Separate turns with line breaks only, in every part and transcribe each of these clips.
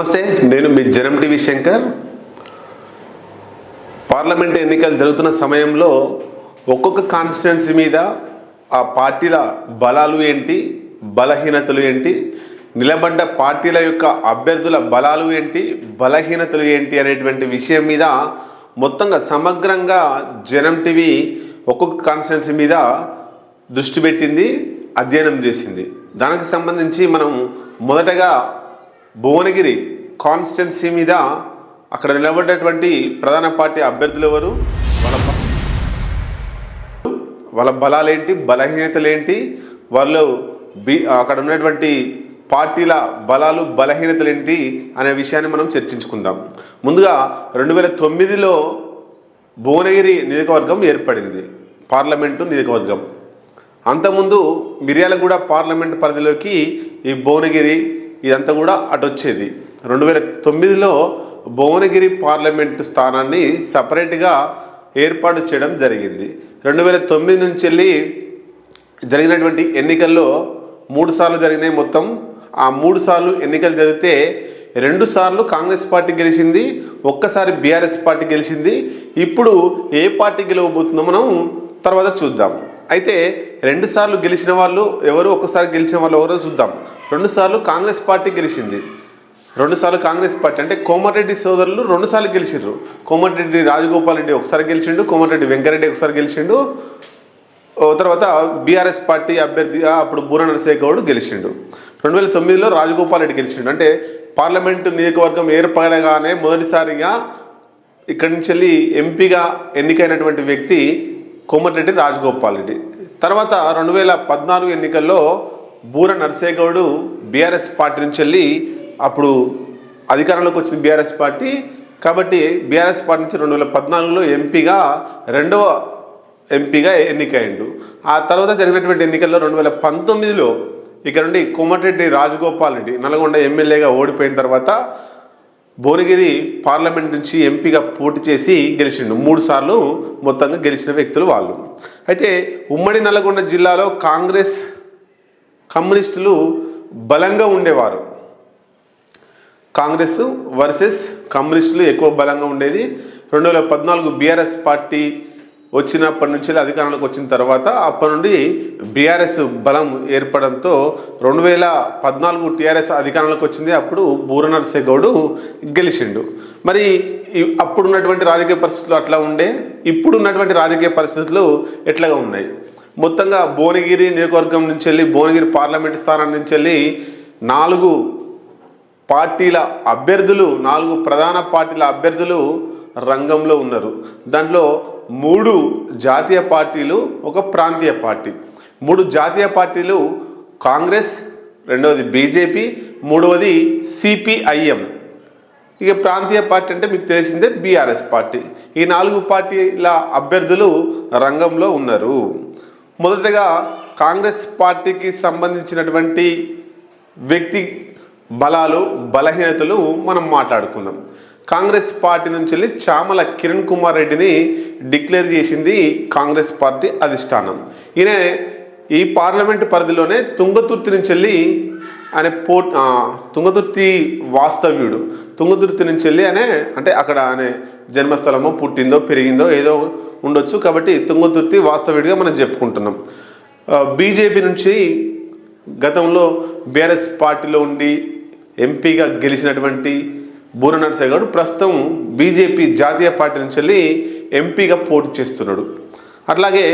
నమస్తే నేను మీ జనం టీవీ శంకర్. పార్లమెంట్ ఎన్నికలు జరుగుతున్న సమయంలో ఒక్కొక్క కాన్స్టిట్యున్సీ మీద ఆ పార్టీల బలాలు ఏంటి బలహీనతలు ఏంటి నిలబడ్డ పార్టీల యొక్క అభ్యర్థుల బలాలు ఏంటి బలహీనతలు ఏంటి అనేటువంటి విషయం మీద మొత్తంగా సమగ్రంగా జనం టీవీ ఒక్కొక్క కాన్స్టిట్యున్సీ మీద దృష్టి పెట్టింది అధ్యయనం చేసింది. దానికి సంబంధించి మనం మొదటగా భువనగిరి కాన్స్టిట్యున్సీ మీద అక్కడ నిలబడ్డటువంటి ప్రధాన పార్టీ అభ్యర్థులు ఎవరు? వాళ్ళ వాళ్ళ బలాలేంటి బలహీనతలేంటి వాళ్ళు బి అక్కడ ఉన్నటువంటి పార్టీల బలాలు బలహీనతలు ఏంటి అనే విషయాన్ని మనం చర్చించుకుందాం. ముందుగా రెండు వేల తొమ్మిదిలో భువనగిరి నియోజకవర్గం ఏర్పడింది. పార్లమెంటు నియోజకవర్గం. అంతకుముందు మిర్యాలగూడ పార్లమెంట్ పరిధిలోకి ఈ భువనగిరి ఇదంతా కూడా అటు వచ్చేది. రెండు వేల తొమ్మిదిలో భువనగిరి పార్లమెంటు స్థానాన్ని సపరేట్గా ఏర్పాటు చేయడం జరిగింది. రెండు వేల తొమ్మిది నుంచి వెళ్ళి జరిగినటువంటి ఎన్నికల్లో మూడు సార్లు జరిగినాయి మొత్తం. ఆ మూడు సార్లు ఎన్నికలు జరిగితే రెండు సార్లు కాంగ్రెస్ పార్టీ గెలిచింది ఒక్కసారి బీఆర్ఎస్ పార్టీ గెలిచింది. ఇప్పుడు ఏ పార్టీ గెలవబోతుందో మనం తర్వాత చూద్దాం. అయితే రెండుసార్లు గెలిచిన వాళ్ళు ఎవరు ఒక్కసారి గెలిచిన వాళ్ళు ఎవరో చూద్దాం. రెండుసార్లు కాంగ్రెస్ పార్టీ గెలిచింది. రెండుసార్లు కాంగ్రెస్ పార్టీ అంటే కోమటిరెడ్డి సోదరులు రెండు సార్లు గెలిచిండ్రు కోమటిరెడ్డి రాజగోపాల్ రెడ్డి ఒకసారి గెలిచిండు కోమటిరెడ్డి వెంకరెడ్డి ఒకసారి గెలిచిండు. తర్వాత బీఆర్ఎస్ పార్టీ అభ్యర్థిగా అప్పుడు బూర నరసయ్య గౌడ్ గెలిచిండు. రెండు వేల తొమ్మిదిలో రాజగోపాల్ రెడ్డి గెలిచిండు. అంటే పార్లమెంటు నియోజకవర్గం ఏర్పడగానే మొదటిసారిగా ఇక్కడి నుంచి వెళ్ళి ఎంపీగా ఎన్నికైనటువంటి వ్యక్తి కోమటిరెడ్డి రాజగోపాల్ రెడ్డి. తర్వాత రెండు వేల పద్నాలుగు ఎన్నికల్లో బూర నర్సేగౌడు బీఆర్ఎస్ పార్టీ నుంచి వెళ్ళి అప్పుడు అధికారంలోకి వచ్చింది బీఆర్ఎస్ పార్టీ. కాబట్టి బీఆర్ఎస్ పార్టీ నుంచి రెండు వేల పద్నాలుగులో ఎంపీగా రెండవ ఎంపీగా ఎన్నికయ్యండు. ఆ తర్వాత జరిగినటువంటి ఎన్నికల్లో రెండు వేల పంతొమ్మిదిలో ఇక్కడ నుండి కోమటిరెడ్డి రాజగోపాల్ రెడ్డి నల్గొండ ఎమ్మెల్యేగా ఓడిపోయిన తర్వాత భువనగిరి పార్లమెంట్ నుంచి ఎంపీగా పోటీ చేసి గెలిచిండు. మూడు సార్లు మొత్తంగా గెలిచిన వ్యక్తులు వాళ్ళు. అయితే ఉమ్మడి నల్గొండ జిల్లాలో కాంగ్రెస్ కమ్యూనిస్టులు బలంగా ఉండేవారు. కాంగ్రెస్ వర్సెస్ కమ్యూనిస్టులు ఎక్కువ బలంగా ఉండేది. రెండు వేల పద్నాలుగు బీఆర్ఎస్ పార్టీ వచ్చినప్పటి నుంచి అధికారంలోకి వచ్చిన తర్వాత అప్పటి నుండి బీఆర్ఎస్ బలం ఏర్పడంతో రెండు వేల పద్నాలుగు టీఆర్ఎస్ అధికారంలోకి వచ్చింది. అప్పుడు బూర నరసయ్య గెలిచిండు. మరి అప్పుడున్నటువంటి రాజకీయ పరిస్థితులు అట్లా ఉండే ఇప్పుడున్నటువంటి రాజకీయ పరిస్థితులు ఎట్లాగా ఉన్నాయి? మొత్తంగా భువనగిరి నియోజకవర్గం నుంచి వెళ్ళి భువనగిరి పార్లమెంట్ స్థానం నుంచి వెళ్ళి నాలుగు పార్టీల అభ్యర్థులు నాలుగు ప్రధాన పార్టీల అభ్యర్థులు రంగంలో ఉన్నారు. దాంట్లో మూడు జాతీయ పార్టీలు ఒక ప్రాంతీయ పార్టీ. మూడు జాతీయ పార్టీలు కాంగ్రెస్ రెండవది బీజేపీ మూడవది సిపిఐఎం. ఇక ప్రాంతీయ పార్టీ అంటే మీకు తెలిసిందే బీఆర్ఎస్ పార్టీ. ఈ నాలుగు పార్టీల అభ్యర్థులు రంగంలో ఉన్నారు. మొదటగా కాంగ్రెస్ పార్టీకి సంబంధించినటువంటి వ్యక్తి బలాలు బలహీనతలు మనం మాట్లాడుకుందాం. కాంగ్రెస్ పార్టీ నుంచి వెళ్ళి చామల కిరణ్ కుమార్ రెడ్డిని డిక్లేర్ చేసింది కాంగ్రెస్ పార్టీ అధిష్టానం. ఈయన ఈ పార్లమెంట్ పరిధిలోనే తుంగతుర్తి నుంచి వెళ్ళి అనే పో తుంగతుర్తి వాస్తవ్యుడు. తుంగతుర్తి నుంచి వెళ్ళి అనే అంటే అక్కడ అనే జన్మస్థలమో పుట్టిందో పెరిగిందో ఏదో ఉండొచ్చు. కాబట్టి తుంగతుర్తి వాస్తవిడిగా మనం చెప్పుకుంటున్నాం. బీజేపీ నుంచి గతంలో బీఆర్ఎస్ పార్టీలో ఉండి ఎంపీగా గెలిచినటువంటి బూర నరసయ్య గారు ప్రస్తుతం బీజేపీ జాతీయ పార్టీ నుంచి వెళ్ళి ఎంపీగా పోటీ చేస్తున్నాడు. అట్లాగే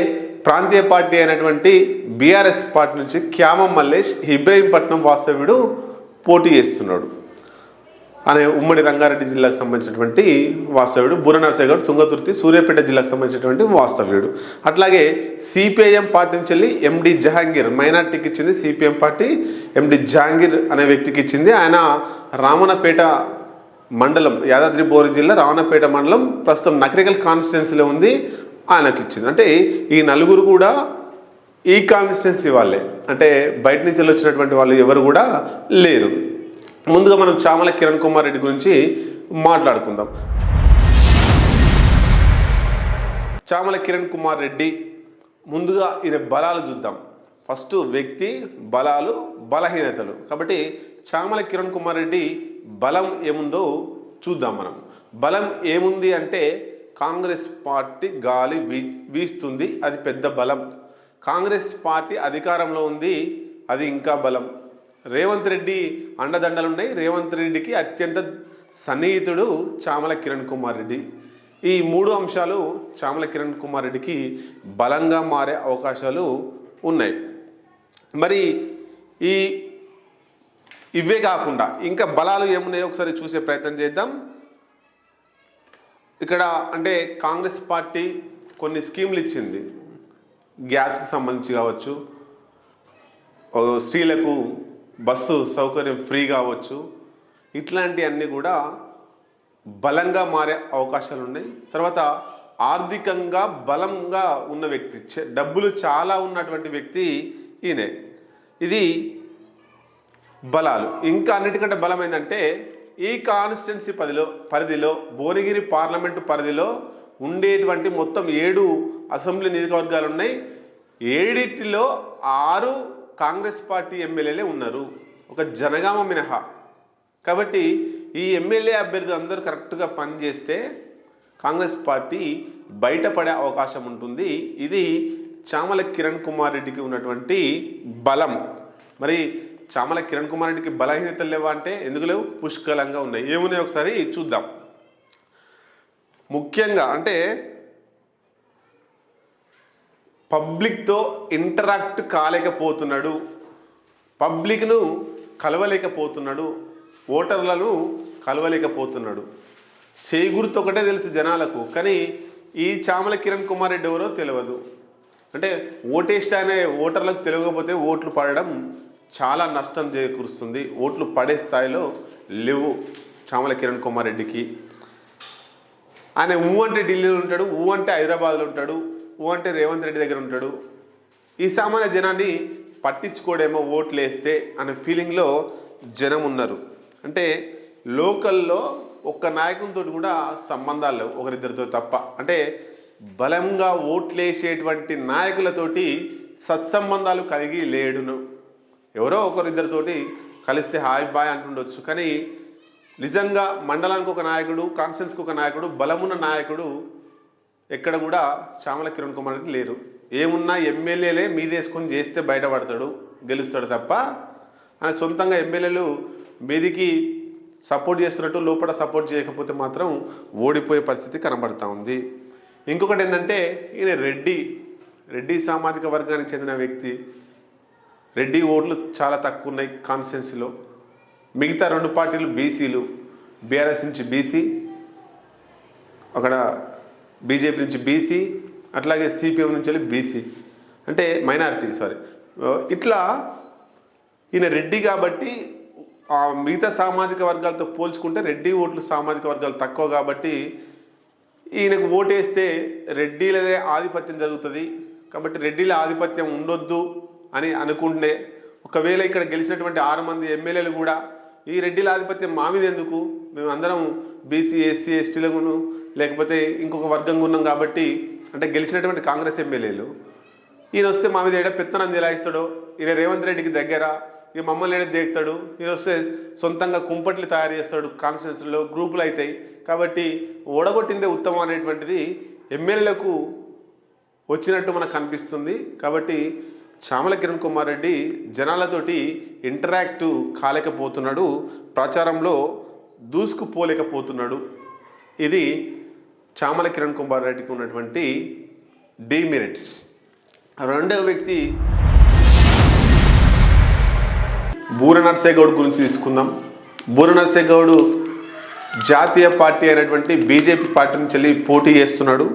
ప్రాంతీయ పార్టీ అయినటువంటి బీఆర్ఎస్ పార్టీ నుంచి క్యామం మల్లేష్ ఇబ్రహీంపట్నం వాస్తవ్యుడు పోటీ చేస్తున్నాడు. అనే ఉమ్మడి రంగారెడ్డి జిల్లాకు సంబంధించినటువంటి వాస్తవ్యుడు బుర్ర గౌడ్ తుంగతుర్తి సూర్యాపేట జిల్లాకు సంబంధించినటువంటి వాస్తవ్యుడు. అట్లాగే సిపిఐఎం పార్టీ నుంచి వెళ్ళి ఎండి జహాంగీర్ మైనార్టీకి ఇచ్చింది సిపిఎం పార్టీ ఎండి జహాంగీర్ అనే వ్యక్తికి ఇచ్చింది. ఆయన రామనపేట మండలం యాదాద్రి బోరి జిల్లా రావణపేట మండలం ప్రస్తుతం నకరికల్ కాన్స్టిట్యున్సీలో ఉంది ఆయనకి ఇచ్చింది. అంటే ఈ నలుగురు కూడా ఈ కాన్స్టిట్యున్సీ వాళ్ళే. అంటే బయట నుంచి వెళ్ళి వచ్చినటువంటి వాళ్ళు ఎవరు కూడా లేరు. ముందుగా మనం చామల కిరణ్ కుమార్ రెడ్డి గురించి మాట్లాడుకుందాం. చామల కిరణ్ కుమార్ రెడ్డి ముందుగా ఈయన బలాలు చూద్దాం. ఫస్ట్ వ్యక్తి బలాలు బలహీనతలు. కాబట్టి చామల కిరణ్ కుమార్ రెడ్డి బలం ఏముందో చూద్దాం మనం. బలం ఏముంది అంటే కాంగ్రెస్ పార్టీ గాలి వీ వీస్తుంది అది పెద్ద బలం. కాంగ్రెస్ పార్టీ అధికారంలో ఉంది అది ఇంకా బలం. రేవంత్ రెడ్డి అండదండలు ఉన్నాయి రేవంత్ రెడ్డికి అత్యంత సన్నిహితుడు చామల కిరణ్ కుమార్ రెడ్డి. ఈ మూడు అంశాలు చామల కిరణ్ కుమార్ రెడ్డికి బలంగా మారే అవకాశాలు ఉన్నాయి. మరి ఈ ఇవే కాకుండా ఇంకా బలాలు ఏమున్నాయో ఒకసారి చూసే ప్రయత్నం చేద్దాం. ఇక్కడ అంటే కాంగ్రెస్ పార్టీ కొన్ని స్కీములు ఇచ్చింది. గ్యాస్కి సంబంధించి కావచ్చు. స్త్రీలకు బస్సు సౌకర్యం ఫ్రీ కావచ్చు. ఇట్లాంటివన్నీ కూడా బలంగా మారే అవకాశాలు ఉన్నాయి. తర్వాత ఆర్థికంగా బలంగా ఉన్న వ్యక్తి డబ్బులు చాలా ఉన్నటువంటి వ్యక్తి ఈయనే. ఇది బలాలు. ఇంకా అన్నిటికంటే బలం ఏంటంటే ఈ కాన్స్టిట్యున్సీ పరిధిలో పరిధిలో భువనగిరి పార్లమెంటు పరిధిలో ఉండేటువంటి మొత్తం ఏడు అసెంబ్లీ నియోజకవర్గాలు ఉన్నాయి. ఏడిటిలో ఆరు కాంగ్రెస్ పార్టీ ఎమ్మెల్యేలే ఉన్నారు. ఒక జనగామ మినహా. కాబట్టి ఈ ఎమ్మెల్యే అభ్యర్థి అందరూ కరెక్ట్గా పనిచేస్తే కాంగ్రెస్ పార్టీ బయటపడే అవకాశం ఉంటుంది. ఇది చామల కిరణ్ కుమార్ రెడ్డికి ఉన్నటువంటి బలం. మరి చామల కిరణ్ కుమార్ రెడ్డికి బలహీనతలు లేవా అంటే ఎందుకు లేవు? పుష్కలంగా ఉన్నాయి. ఏమున్నాయి ఒకసారి చూద్దాం. ముఖ్యంగా అంటే పబ్లిక్తో ఇంటరాక్ట్ కాలేకపోతున్నాడు. పబ్లిక్ను కలవలేకపోతున్నాడు. ఓటర్లను కలవలేకపోతున్నాడు. చేయి గుర్తు ఒకటే తెలుసు జనాలకు కానీ ఈ చామల కిరణ్ కుమార్ రెడ్డి ఎవరో తెలియదు అంటే ఓటేస్ట్ అనే ఓటర్లకు తెలియకపోతే ఓట్లు పడడం చాలా నష్టం చేకూరుస్తుంది. ఓట్లు పడే స్థాయిలో లేవు చామల కిరణ్ కుమార్ రెడ్డికి. ఆయన ఊ అంటే ఢిల్లీలో ఉంటాడు ఊ అంటే హైదరాబాద్లో ఉంటాడు. ఓ అంటే రేవంత్ రెడ్డి దగ్గర ఉంటాడు. ఈ సామాన్య జనాన్ని పట్టించుకోడేమో ఓట్లు వేస్తే అనే ఫీలింగ్లో జనం ఉన్నారు. అంటే లోకల్లో ఒక్క నాయకునితో కూడా సంబంధాలు లేవు ఒకరిద్దరితో తప్ప. అంటే బలంగా ఓట్లేసేటువంటి నాయకులతోటి సత్సంబంధాలు కలిగి లేడును. ఎవరో ఒకరిద్దరితోటి కలిస్తే హాయ్ బాయ్ అంటుండొచ్చు. కానీ నిజంగా మండలానికి ఒక నాయకుడు కాన్ఫరెన్స్కి ఒక నాయకుడు బలమున్న నాయకుడు ఎక్కడ కూడా శ్యామల కిరణ్ కుమార్ రెడ్డి లేరు. ఏమున్నా ఎమ్మెల్యేలే మీదేసుకొని చేస్తే బయటపడతాడు గెలుస్తాడు తప్ప ఆయన సొంతంగా ఎమ్మెల్యేలు మీదికి సపోర్ట్ చేస్తున్నట్టు లోపల సపోర్ట్ చేయకపోతే మాత్రం ఓడిపోయే పరిస్థితి కనబడతా ఉంది. ఇంకొకటి ఏంటంటే ఈయన రెడ్డి రెడ్డి సామాజిక వర్గానికి చెందిన వ్యక్తి. రెడ్డి ఓట్లు చాలా తక్కువ ఉన్నాయి కాన్స్టిట్యున్సీలో. మిగతా రెండు పార్టీలు బీసీలు. బీఆర్ఎస్ నుంచి బీసీ అక్కడ బీజేపీ నుంచి బీసీ అట్లాగే సిపిఎం నుంచి వెళ్ళి బీసీ. అంటే మైనారిటీ సారీ. ఇట్లా ఈయన రెడ్డి కాబట్టి మిగతా సామాజిక వర్గాలతో పోల్చుకుంటే రెడ్డి ఓట్లు సామాజిక వర్గాలు తక్కువ కాబట్టి ఈయనకు ఓటేస్తే రెడ్డిలదే ఆధిపత్యం జరుగుతుంది. కాబట్టి రెడ్డిల ఆధిపత్యం ఉండొద్దు అని అనుకుంటే ఒకవేళ ఇక్కడ గెలిచినటువంటి ఆరు మంది ఎమ్మెల్యేలు కూడా ఈ రెడ్డిల ఆధిపత్యం మా మీద ఎందుకు? మేము అందరం బీసీ ఎస్సీ ఎస్టీలను లేకపోతే ఇంకొక వర్గంగా ఉన్నాం కాబట్టి అంటే గెలిచినటువంటి కాంగ్రెస్ ఎమ్మెల్యేలు ఈయన వస్తే మా మీద ఏడ పెత్తనం చెలాయిస్తాడో ఈయన రేవంత్ రెడ్డికి దగ్గర ఈ మమ్మల్ని ఏడ దేగుతాడు ఈయన వస్తే సొంతంగా కుంపట్లు తయారు చేస్తాడు కాన్స్టిట్యూన్సీలో గ్రూపులు అవుతాయి కాబట్టి ఓడగొట్టిందే ఉత్తమం అనేటువంటిది ఎమ్మెల్యేలకు వచ్చినట్టు మనకు కనిపిస్తుంది కాబట్టి చామల కిరణ్ కుమార్ రెడ్డి జనాలతోటి ఇంటరాక్ట్ కాలేకపోతున్నాడు ప్రచారంలో దూసుకుపోలేకపోతున్నాడు. ఇది చామల కిరణ్ కుమార్ రెడ్డికి ఉన్నటువంటి డిమెరిట్స్. రెండవ వ్యక్తి బూర నర్సేగౌడ్ గురించి తీసుకుందాం. బూర నర్సేగౌడ్ జాతీయ పార్టీ అయినటువంటి బీజేపీ పార్టీ నుంచి వెళ్ళి పోటీ చేస్తున్నాడు.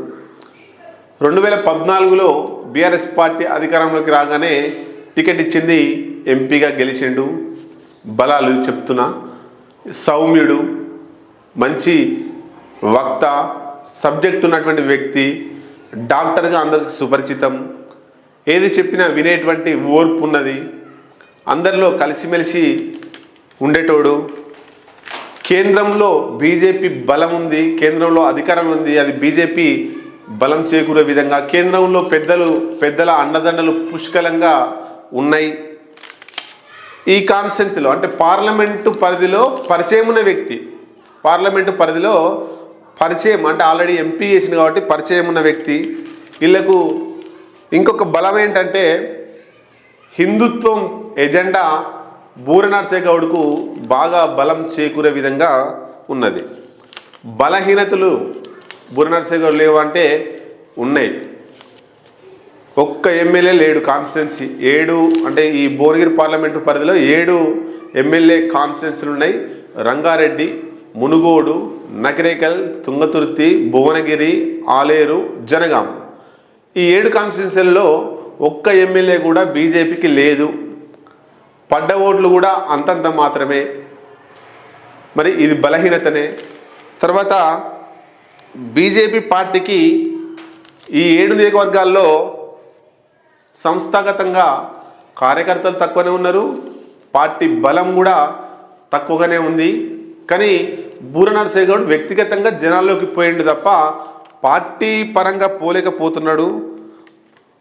రెండు వేల పద్నాలుగులో బీఆర్ఎస్ పార్టీ అధికారంలోకి రాగానే టికెట్ ఇచ్చింది ఎంపీగా గెలిచిండు. బలాలు చెప్తున్నా. సౌమ్యుడు మంచి వక్త సబ్జెక్ట్ ఉన్నటువంటి వ్యక్తి డాక్టర్గా అందరికి సుపరిచితం. ఏది చెప్పినా వినేటువంటి ఓర్పు ఉన్నది అందరిలో కలిసిమెలిసి ఉండేటోడు. కేంద్రంలో బీజేపీ బలం ఉంది కేంద్రంలో అధికారం ఉంది అది బీజేపీ బలం చేకూరే విధంగా కేంద్రంలో పెద్దలు పెద్దల అండదండలు పుష్కలంగా ఉన్నాయి. ఈ కాన్స్టెన్సీలో అంటే పార్లమెంటు పరిధిలో పరిచయం ఉన్న వ్యక్తి పార్లమెంటు పరిధిలో పరిచయం అంటే ఆల్రెడీ ఎంపీ చేసింది కాబట్టి పరిచయం ఉన్న వ్యక్తి. వీళ్ళకు ఇంకొక బలం ఏంటంటే హిందుత్వం ఎజెండా బూర నరసేగౌడ్కు బాగా బలం చేకూరే విధంగా ఉన్నది. బలహీనతలు బూర నరసేగౌడ్ లేవంటే ఉన్నాయి. ఒక్క ఎమ్మెల్యే లేడు కాన్స్టిట్యున్సీ. ఏడు అంటే ఈ భువనగిరి పార్లమెంటు పరిధిలో ఏడు ఎమ్మెల్యే కాన్స్టిట్యున్సీలు ఉన్నాయి. రంగారెడ్డి మునుగోడు నకిరేకల్ తుంగతుర్తి భువనగిరి ఆలేరు జనగాం. ఈ ఏడు కాన్స్టిట్యున్సీల్లో ఒక్క ఎమ్మెల్యే కూడా బీజేపీకి లేదు. పడ్డ ఓట్లు కూడా అంతంత మాత్రమే. మరి ఇది బలహీనతనే. తర్వాత బీజేపీ పార్టీకి ఈ ఏడు నియోజకవర్గాల్లో సంస్థాగతంగా కార్యకర్తలు తక్కువనే ఉన్నారు. పార్టీ బలం కూడా తక్కువగానే ఉంది. కానీ బూర నరసయ్య గౌడ్ వ్యక్తిగతంగా జనాల్లోకి పోయిండు తప్ప పార్టీ పరంగా పోలేకపోతున్నాడు.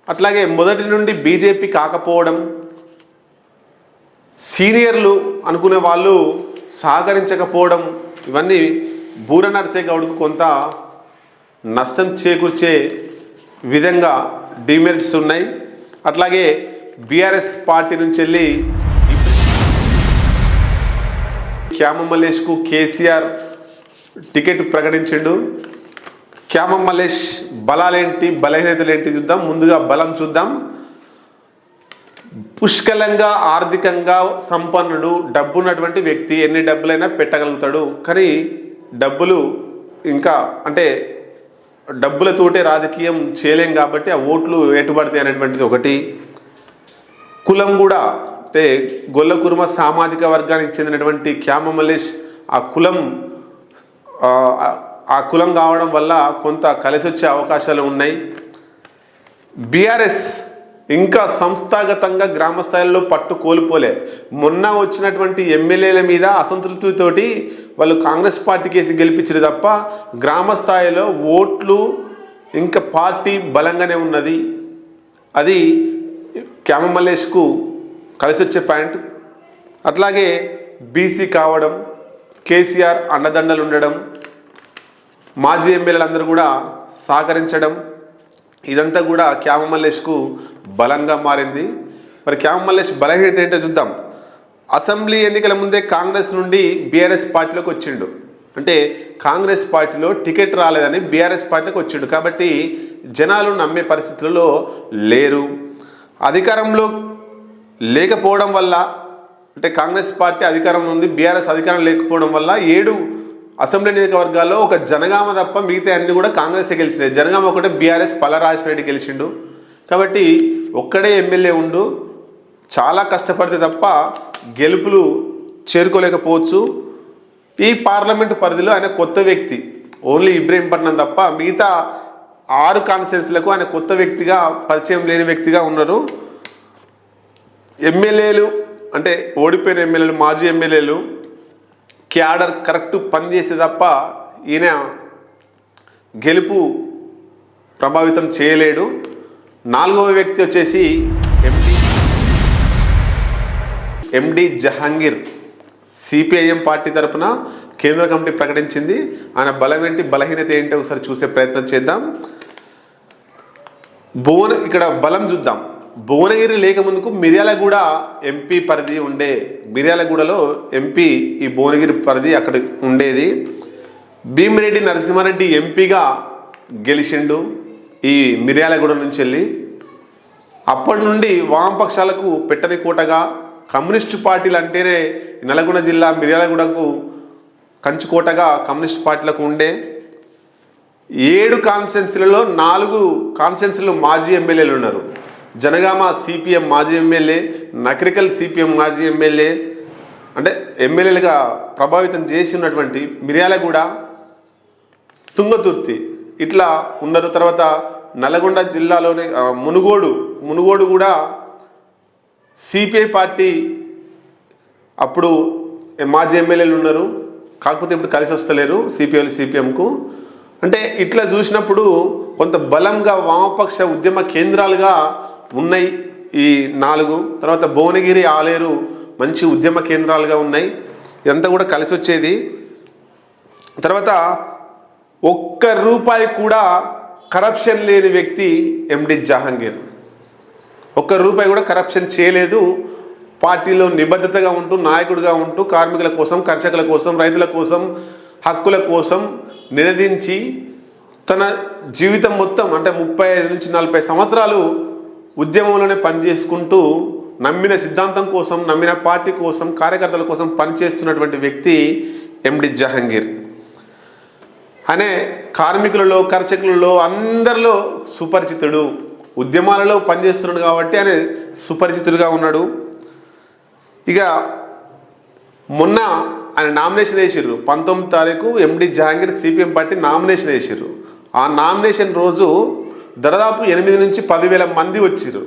అట్లాగే మొదటి నుండి బీజేపీ కాకపోవడం సీనియర్లు అనుకునే వాళ్ళు సహకరించకపోవడం ఇవన్నీ బూర నరసయ్య గౌడ్కు కొంత నష్టం చేకూర్చే విధంగా డిమెరిట్స్ ఉన్నాయి. అట్లాగే బీఆర్ఎస్ పార్టీ నుంచి వెళ్ళి క్యామ మల్లేష్కు కేసీఆర్ టికెట్ ప్రకటించిండు. క్యామ మల్లేష్ బలాలేంటి బలహీనతలేంటి చూద్దాం. ముందుగా బలం చూద్దాం. పుష్కలంగా ఆర్థికంగా సంపన్నుడు డబ్బు ఉన్నటువంటి వ్యక్తి ఎన్ని డబ్బులైనా పెట్టగలుగుతాడు. కానీ డబ్బులు ఇంకా అంటే డబ్బులతోటే రాజకీయం చేయలేం కాబట్టి ఆ ఓట్లు ఏటుపడతాయి అనేటువంటిది ఒకటి. కులం కూడా అంటే గొల్ల కుర్మ సామాజిక వర్గానికి చెందినటువంటి క్యామమలేష్ ఆ కులం ఆ, ఆ కులం కావడం వల్ల కొంత కలిసి వచ్చే అవకాశాలు ఉన్నాయి. బీఆర్ఎస్ ఇంకా సంస్థాగతంగా గ్రామ స్థాయిలో పట్టు కోల్పోలే. మొన్న వచ్చినటువంటి ఎమ్మెల్యేల మీద అసంతృప్తితోటి వాళ్ళు కాంగ్రెస్ పార్టీ కేసి గెలిపించారు తప్ప గ్రామ స్థాయిలో ఓట్లు ఇంకా పార్టీ బలంగానే ఉన్నది. అది క్యామ మల్లేష్కు కలిసి వచ్చే పాయింట్. అట్లాగే బీసీ కావడం కేసీఆర్ అండదండలు ఉండడం మాజీ ఎమ్మెల్యేలందరూ కూడా సహకరించడం ఇదంతా కూడా క్యామ మల్లేష్కు బలంగా మారింది. మరి క్యామ మల్లేష్ బలహీనత ఏంటో చూద్దాం. అసెంబ్లీ ఎన్నికల ముందే కాంగ్రెస్ నుండి బీఆర్ఎస్ పార్టీలోకి వచ్చిండు. అంటే కాంగ్రెస్ పార్టీలో టికెట్ రాలేదని బీఆర్ఎస్ పార్టీలోకి వచ్చిండు. కాబట్టి జనాలు నమ్మే పరిస్థితులలో లేరు. అధికారంలో లేకపోవడం వల్ల అంటే కాంగ్రెస్ పార్టీ అధికారంలో ఉంది బీఆర్ఎస్ అధికారం లేకపోవడం వల్ల ఏడు అసెంబ్లీ నియోజకవర్గాల్లో ఒక జనగామ తప్ప మిగతా అన్ని కూడా కాంగ్రెస్ గెలిచినాయి జనగామ ఒకటే బీఆర్ఎస్ పల్లరాజు రెడ్డి గెలిచిండు. కాబట్టి ఒక్కడే ఎమ్మెల్యే ఉండు చాలా కష్టపడితే తప్ప గెలుపులు చేరుకోలేకపోవచ్చు. ఈ పార్లమెంటు పరిధిలో ఆయన కొత్త వ్యక్తి ఓన్లీ ఇబ్రహీంపట్నం తప్ప మిగతా ఆరు కాన్స్టిట్యున్సీలకు ఆయన కొత్త వ్యక్తిగా పరిచయం లేని వ్యక్తిగా ఉన్నారు. ఎమ్మెల్యేలు అంటే ఓడిపోయిన ఎమ్మెల్యేలు మాజీ ఎమ్మెల్యేలు క్యాడర్ కరెక్ట్ పనిచేస్తే తప్ప ఈయన గెలుపు ప్రభావితం చేయలేడు. నాలుగవ వ్యక్తి వచ్చేసి MD MD Jahangir CPIM party తరపున కేంద్ర కమిటీ ప్రకటించింది. ఆయన బలం ఏంటి బలహీనత ఏంటి ఒకసారి చూసే ప్రయత్నం చేద్దాం. భువన ఇక్కడ బలం చూద్దాం. భువనగిరి లేక ముందుకు మిర్యాలగూడ ఎంపీ పరిధి ఉండే మిర్యాలగూడలో ఎంపీ ఈ భువనగిరి పరిధి అక్కడ ఉండేది. భీమిరెడ్డి నరసింహారెడ్డి ఎంపీగా గెలిచిండు ఈ మిర్యాలగూడ నుంచి వెళ్ళి అప్పటి నుండి వామపక్షాలకు పెట్టని కోటగా కమ్యూనిస్టు పార్టీలు అంటేనే నల్గొండ జిల్లా మిర్యాలగూడకు కంచుకోటగా కమ్యూనిస్ట్ పార్టీలకు ఉండే. ఏడు కాన్స్టెన్సీలలో నాలుగు కాన్స్టెన్సీలు మాజీ ఎమ్మెల్యేలు ఉన్నారు. జనగామ సిపిఎం మాజీ ఎమ్మెల్యే నకరికల్ సిపిఎం మాజీ ఎమ్మెల్యే అంటే ఎమ్మెల్యేలుగా ప్రభావితం చేసి ఉన్నటువంటి మిర్యాలగూడ తుంగతుర్తి ఇట్లా ఉన్నారు తర్వాత నల్గొండ జిల్లాలోనే మునుగోడు మునుగోడు కూడా సిపిఐ పార్టీ అప్పుడు మాజీ ఎమ్మెల్యేలు ఉన్నారు కాకపోతే ఇప్పుడు కలిసి వస్తలేరు సిపిఐలు సిపిఎంకు. అంటే ఇట్లా చూసినప్పుడు కొంత బలంగా వామపక్ష ఉద్యమ కేంద్రాలుగా ఉన్నాయి. ఈ నాలుగు తర్వాత భువనగిరి ఆలేరు మంచి ఉద్యమ కేంద్రాలుగా ఉన్నాయి. ఇదంతా కూడా కలిసి వచ్చేది. తర్వాత ఒక్క రూపాయి కూడా కరప్షన్ లేని వ్యక్తి ఎండి జహాంగీర్ ఒక్క రూపాయి కూడా కరప్షన్ చేయలేదు. పార్టీలో నిబద్ధతగా ఉంటూ నాయకుడిగా ఉంటూ కార్మికుల కోసం కర్షకుల కోసం రైతుల కోసం హక్కుల కోసం నినదించి తన జీవితం మొత్తం అంటే ముప్పై ఐదు నుంచి నలభై సంవత్సరాలు ఉద్యమంలోనే పనిచేసుకుంటూ నమ్మిన సిద్ధాంతం కోసం నమ్మిన పార్టీ కోసం కార్యకర్తల కోసం పనిచేస్తున్నటువంటి వ్యక్తి ఎండి జహాంగీర్. అనే కార్మికులలో కర్షకులలో అందరిలో సుపరిచితుడు. ఉద్యమాలలో పనిచేస్తున్నాడు కాబట్టి ఆయన సుపరిచితుడుగా ఉన్నాడు. ఇక మొన్న ఆయన నామినేషన్ వేసిర్రు. పంతొమ్మిది తారీఖు MD Jahangir CPM party nomination వేసిర్రు. ఆ నామినేషన్ రోజు దాదాపు ఎనిమిది నుంచి పదివేల మంది వచ్చారు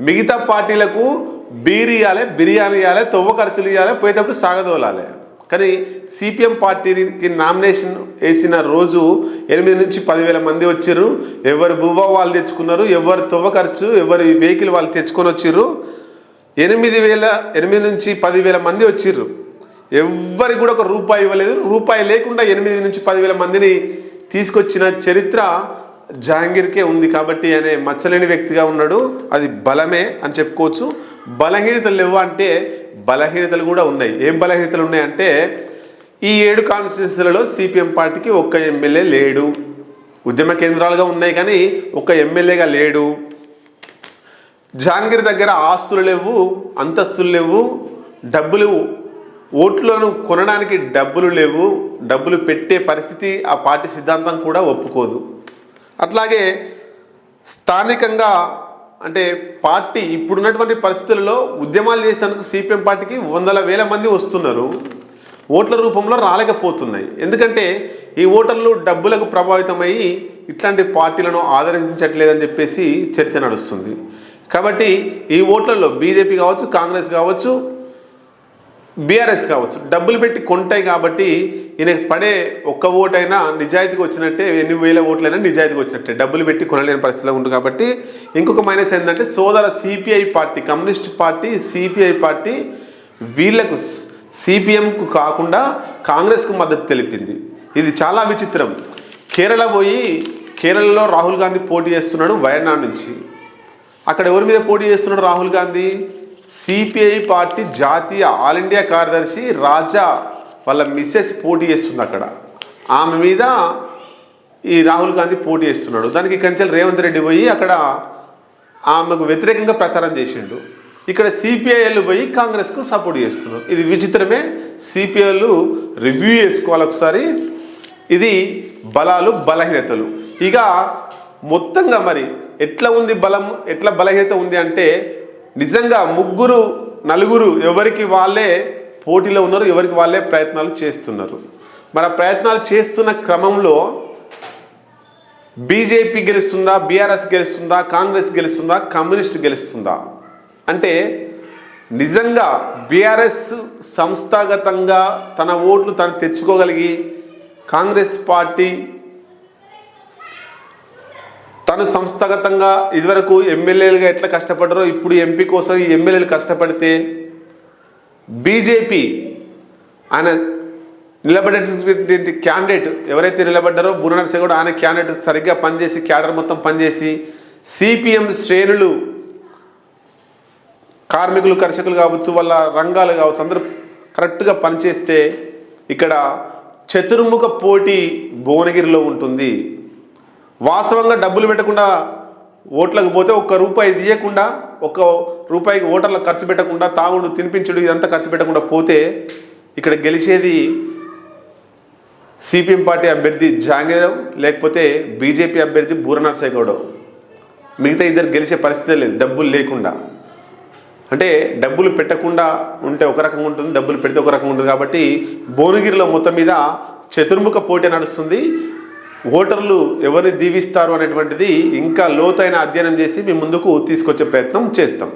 మిగతా పార్టీలకు బీరియాలే బిర్యానీ ఇవ్వాలి తొవ్వ ఖర్చులు ఇవ్వాలి పోయేటప్పుడు సాగదోలాలి. కానీ సిపిఎం పార్టీకి నామినేషన్ వేసిన రోజు ఎనిమిది నుంచి పదివేల మంది వచ్చారు ఎవరు బువ్వ వాళ్ళు తెచ్చుకున్నారు ఎవరు తొవ్వ ఖర్చు ఎవరి వెహికల్ వాళ్ళు తెచ్చుకొని వచ్చారు ఎనిమిది వేల ఎనిమిది నుంచి పదివేల మంది వచ్చిర్రు. ఎవ్వరికి కూడా ఒక రూపాయి ఇవ్వలేదు. రూపాయి లేకుండా ఎనిమిది నుంచి పదివేల మందిని తీసుకొచ్చిన చరిత్ర జహాంగీర్కే ఉంది కాబట్టి ఆయన మచ్చలేని వ్యక్తిగా ఉన్నాడు. అది బలమే అని చెప్పుకోవచ్చు. బలహీనతలు లేవు అంటే బలహీనతలు కూడా ఉన్నాయి. ఏం బలహీనతలు ఉన్నాయంటే ఈ ఏడు కాన్స్టిట్యూన్సీలలో సిపిఎం పార్టీకి ఒక్క ఎమ్మెల్యే లేడు. ఉద్యమ కేంద్రాలుగా ఉన్నాయి కానీ ఒక్క ఎమ్మెల్యేగా లేడు. జహాంగీర్ దగ్గర ఆస్తులు లేవు అంతస్తులు లేవు డబ్బులు ఓట్లను కొనడానికి డబ్బులు లేవు. డబ్బులు పెట్టే పరిస్థితి ఆ పార్టీ సిద్ధాంతం కూడా ఒప్పుకోదు. అట్లాగే స్థానికంగా అంటే పార్టీ ఇప్పుడున్నటువంటి పరిస్థితులలో ఉద్యమాలు చేసేందుకు సిపిఎం పార్టీకి వందల వేల మంది వస్తున్నారు. ఓట్ల రూపంలో రాలేకపోతున్నాయి. ఎందుకంటే ఈ ఓటర్లు డబ్బులకు ప్రభావితమయ్యి ఇట్లాంటి పార్టీలను ఆదరించట్లేదని చెప్పేసి చర్చ నడుస్తుంది. కాబట్టి ఈ ఓట్లలో బీజేపీ కావచ్చు కాంగ్రెస్ కావచ్చు బీఆర్ఎస్ కావచ్చు. డబ్బులు పెట్టి కొంటాయి కాబట్టి ఈయనకి పడే ఒక్క ఓటైనా నిజాయితీకి వచ్చినట్టే ఎన్ని వేల ఓట్లైనా నిజాయితీకి వచ్చినట్టే. డబ్బులు పెట్టి కొనలేని పరిస్థితిలో ఉంది కాబట్టి ఇంకొక మైనస్ ఏంటంటే సోదర CPI party communist party CPI party వీళ్ళకు సిపిఎంకు కాకుండా కాంగ్రెస్కు మద్దతు తెలిపింది. ఇది చాలా విచిత్రం. కేరళ పోయి కేరళలో రాహుల్ గాంధీ పోటీ చేస్తున్నాడు వయనాడ్ నుంచి. అక్కడ ఎవరి మీద పోటీ చేస్తున్నాడు రాహుల్ గాంధీ? సిపిఐ పార్టీ జాతీయ ఆల్ ఇండియా కార్యదర్శి రాజా వాళ్ళ మిస్సెస్ పోటీ చేస్తుంది అక్కడ. ఆమె మీద ఈ రాహుల్ గాంధీ పోటీ చేస్తున్నాడు. దానికి కంచెల్ రేవంత్ రెడ్డి పోయి అక్కడ ఆమెకు వ్యతిరేకంగా ప్రచారం చేసిండు. ఇక్కడ సిపిఐలు పోయి కాంగ్రెస్కు సపోర్ట్ చేస్తున్నారు. ఇది విచిత్రమే. సిపిఐలు రివ్యూ చేసుకోవాలి ఒకసారి. ఇది బలాలు బలహీనతలు. ఇక మొత్తంగా మరి ఎట్లా ఉంది బలం ఎట్లా బలహీనత ఉంది అంటే నిజంగా ముగ్గురు నలుగురు ఎవరికి వాళ్ళే పోటీలో ఉన్నారు ఎవరికి వాళ్ళే ప్రయత్నాలు చేస్తున్నారు. మరి ఆ ప్రయత్నాలు చేస్తున్న క్రమంలో బీజేపీ గెలుస్తుందా బీఆర్ఎస్ గెలుస్తుందా కాంగ్రెస్ గెలుస్తుందా కమ్యూనిస్ట్ గెలుస్తుందా? అంటే నిజంగా బీఆర్ఎస్ సంస్థాగతంగా తన ఓట్లు తను తెచ్చుకోగలిగి కాంగ్రెస్ పార్టీ తను సంస్థాగతంగా ఇదివరకు ఎమ్మెల్యేలుగా ఎట్లా కష్టపడ్డారో ఇప్పుడు ఎంపీ కోసం ఈ ఎమ్మెల్యేలు కష్టపడితే బీజేపీ ఆయన నిలబడేటటువంటి క్యాండిడేట్ ఎవరైతే నిలబడ్డారో బుర్ర కూడా ఆయన క్యాండిడేట్ సరిగ్గా పనిచేసి క్యాడర్ మొత్తం పనిచేసి సిపిఎం శ్రేణులు కార్మికులు కర్షకులు కావచ్చు వాళ్ళ రంగాలు కావచ్చు అందరూ కరెక్ట్గా పనిచేస్తే ఇక్కడ చతుర్ముఖ పోటీ భువనగిరిలో ఉంటుంది. వాస్తవంగా డబ్బులు పెట్టకుండా ఓట్లకు పోతే ఒక్క రూపాయి తీయకుండా ఒక్క రూపాయికి ఓటర్లకు ఖర్చు పెట్టకుండా తాగుడు తినిపించుడు ఇదంతా ఖర్చు పెట్టకుండా పోతే ఇక్కడ గెలిచేది సిపిఎం పార్టీ అభ్యర్థి జాంగీరావు లేకపోతే బీజేపీ అభ్యర్థి బూర నర్సయ్య గౌడవ్ మిగతా ఇద్దరు గెలిచే పరిస్థితి లేదు డబ్బులు లేకుండా. అంటే డబ్బులు పెట్టకుండా ఉంటే ఒక రకంగా ఉంటుంది డబ్బులు పెడితే ఒక రకంగా ఉంటుంది కాబట్టి భువనగిరిలో మొత్తం మీద చతుర్ముఖ పోటీ నడుస్తుంది. ఓటర్లు ఎవరిని దీవిస్తారు అనేటువంటిది ఇంకా లోతైన అధ్యయనం చేసి మీ ముందుకు తీసుకొచ్చే ప్రయత్నం చేస్తాం.